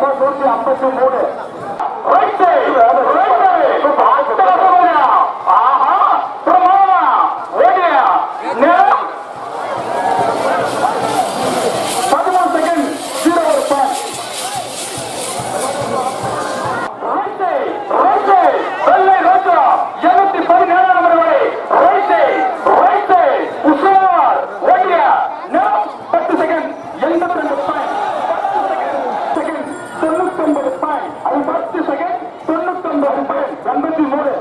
আমরা করছি আপনার মোড়ে একটি মোড়ে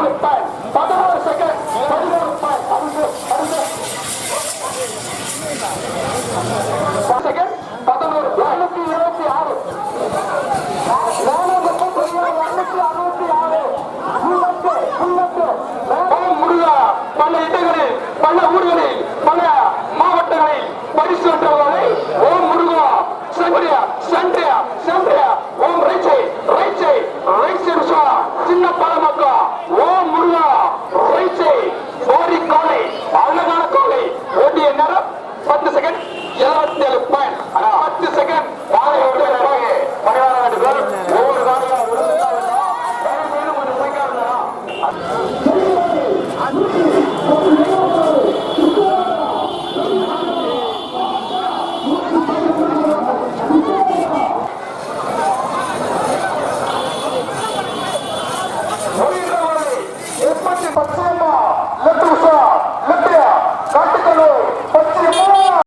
பதிமூணுப்பாய் பதினோரு செகண்ட் பதினோருப்பாய் செகண்ட் பதினோரு நானூத்தி இருபத்தி ஆறு பல இடங்களில் பல ஊர்களில் ಅನ್ನದಾನ ಕೋಲಿ ರೋಟಿ ಎನ್ನಾರು ಒಂದು ಸೆಕೆಂಡ್ ಇರವತ್ತೇಳು ಪಾಯಿಂಟ್ ಅಣ್ಣ